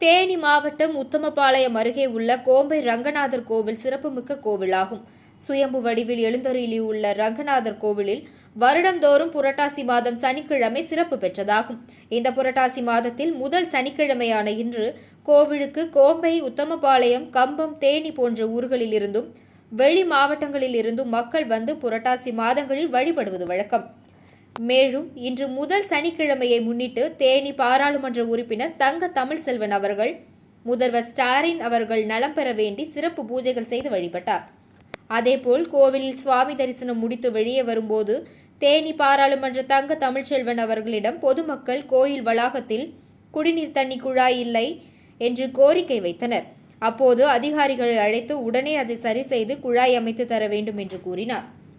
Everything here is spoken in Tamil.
தேனி மாவட்டம் உத்தமபாளையம் அருகே உள்ள கோம்பை ரங்கநாதர் கோவில் சிறப்புமிக்க கோவிலாகும். சுயம்பு வடிவில் எழுந்தருளியுள்ள ரங்கநாதர் கோவிலில் வருடந்தோறும் புரட்டாசி மாதம் சனிக்கிழமை சிறப்பு பெற்றதாகும். இந்த புரட்டாசி மாதத்தில் முதல் சனிக்கிழமையான இன்று கோவிலுக்கு கோம்பை உத்தமபாளையம் கம்பம் தேனி போன்ற ஊர்களில் இருந்தும் வெளி மாவட்டங்களில் இருந்தும் மக்கள் வந்து புரட்டாசி மாதங்களில் வழிபடுவது வழக்கம். மேலும் இன்று முதல் சனிக்கிழமையை முன்னிட்டு தேனி பாராளுமன்ற உறுப்பினர் தங்க தமிழ்செல்வன் அவர்கள் முதல்வர் ஸ்டாலின் அவர்கள் நலம் பெற வேண்டி சிறப்பு பூஜைகள் செய்து வழிபட்டார். அதேபோல் கோவிலில் சுவாமி தரிசனம் முடித்து வெளியே வரும்போது தேனி பாராளுமன்ற தங்க தமிழ்ச்செல்வன் அவர்களிடம் பொதுமக்கள் கோயில் வளாகத்தில் குடிநீர் தண்ணி குழாய் இல்லை என்று கோரிக்கை வைத்தனர். அப்போது அதிகாரிகளை அழைத்து உடனே அதை சரி செய்து குழாய் அமைத்து தர வேண்டும் என்று கூறினார்.